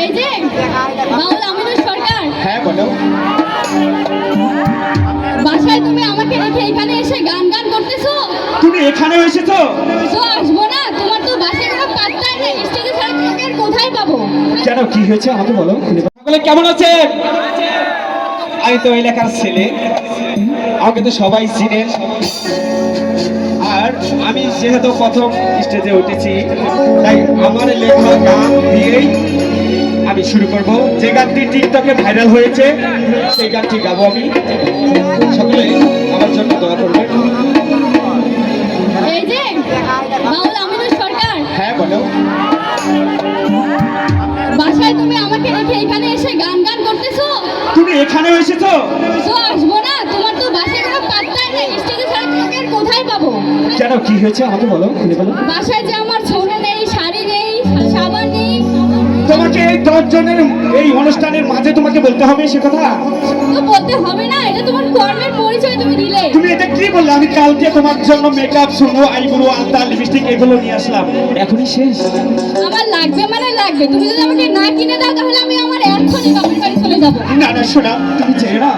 এই যে বাউল আমিনুর সরকার। হ্যাঁ বলো। বাসায় তুমি আমাকে রেখে এখানে এসে গান গান করতেছো? তুমি এখানেও এসেছ? তো আসব না তোমার তো বাসায় কোনো পাত্তাই নেই স্টেজে ছাড়া তোমাকে আর কোথায় পাবো? কেন কি হয়েছে আমাকে বলো। সকলে কেমন আছে আমি তো এলাকার ছেলে। আমাকে তো সবাই চিনেন আর আমি যেহেতু প্রথম স্টেজে উঠেছি তাই আমার লেখা গান দিয়েই আমি শুরু করব। যে গানটি টিকটকে ভাইরাল হয়েছে সেই গানটি গাবো আমি। সকলে আমার জন্য দোয়া করবেন। সরকার। হ্যাঁ বলো। বাসায় তুমি আমাকে রেখে এখানে এসে গান গান করতেছো? তুমি এখানেও এসেছ? তো আসব না তোমার তো বাসায় কোনো পাত্তাই নেই। স্টেজে ছাড়া কোথায় পাবো? কেন কি হয়েছে আমাকে বলো খুলে বলো। বাসায় যে আমার তোমাকে এই দশ জনের এই অনুষ্ঠানের মাঝে তোমাকে বলতে হবে সে কথা? বলতে হবে না এটা তোমার কর্মের পরিচয় তুমি দিলে। তুমি এটা কি বললে? আমি কালকে তোমার জন্য মেকআপ শুনো আইব্রো আলতা লিপস্টিক এগুলো নিয়ে আসলাম। এখনই শেষ। আমার লাগবে মানে লাগবে। তুমি যদি আমাকে না কিনে দাও তাহলে আমি আমার এক্ষুনি বাপের বাড়ি চলে যাব। না না শোনা তুমি চেয়ে না।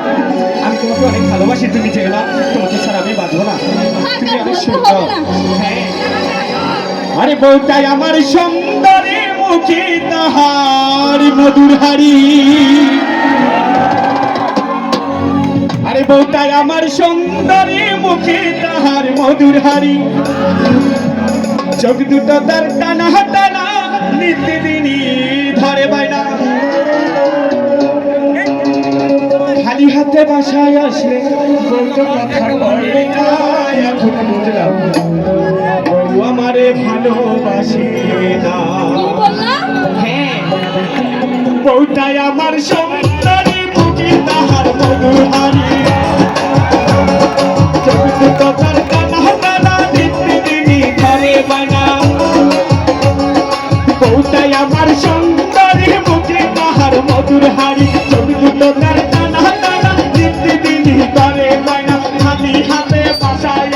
আমি তোমাকে অনেক ভালোবাসি তুমি চেয়ে না। তোমাকে ছাড়া আমি বাঁচবো না। তুমি আর অনেক সুন্দর। হ্যাঁ। আরে বউটাই আমার সুন্দরী মুখে তাহার মধুর হারি আরে বউটাই আমার সুন্দরী, মুখে তাহার মধুর হারি চোখ দুটো তার টানা টানা, নিত্যদিনই ধরে বাইনা খালি হাতে বাসায় আসলে বলতো এখন বুঝলাম আমারে ভালোবাসে না। বউটাই আমার সুন্দরী বুকি তাহার মধুর হারি বউটাই আমার সুন্দরী মুখে তাহার মধুর হাড়ি ছবি দুটো তার টানা টানা দিতে দিনই করে ময়না খালি হাতে বাসায়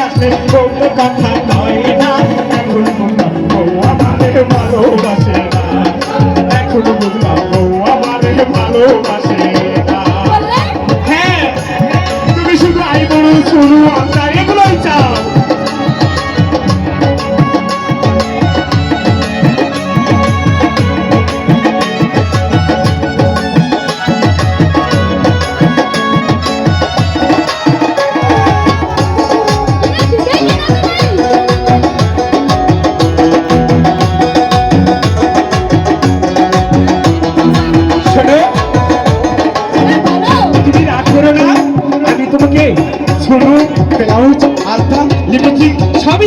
কথা শুরু আমরা এগুলোই চাও।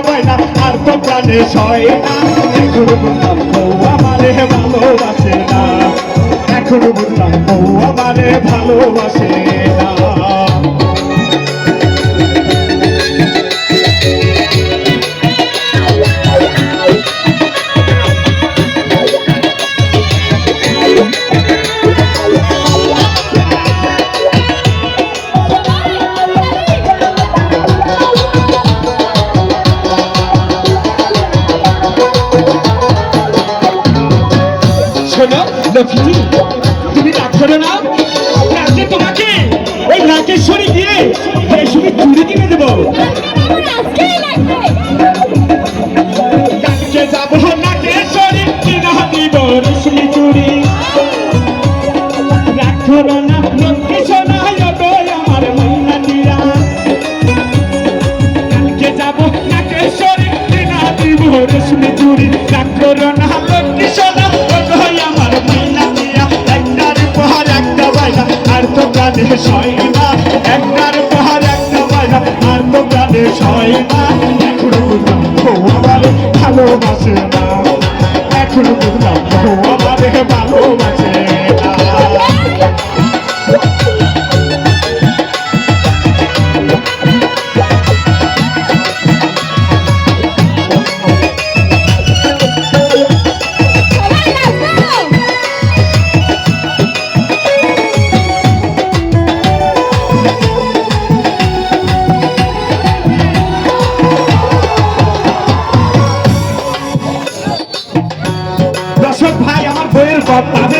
একটা বাইনা আর তো প্রাণে সয় না। এখন বললাম বউ আমারে ভালোবাসে না। এখন বললাম বউ আমারে ভালোবাসে লক্ষ্মী তুমি রাগ করো না। রাতে তোমাকে ওই রাকেশ্বরী দিয়ে রেশমি চুরি কিনে দেবো। কালকে না না প্রাণে সয় না একটার পাহাড় একটা বাইনা আর তো প্রাণে সয় না এখনও ভালোবাসে না। এখনও ভালোবাসে পাবে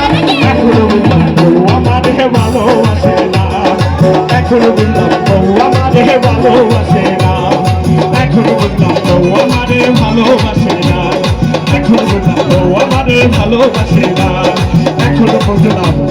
ভালোবাসে না এখনও বুঝলাম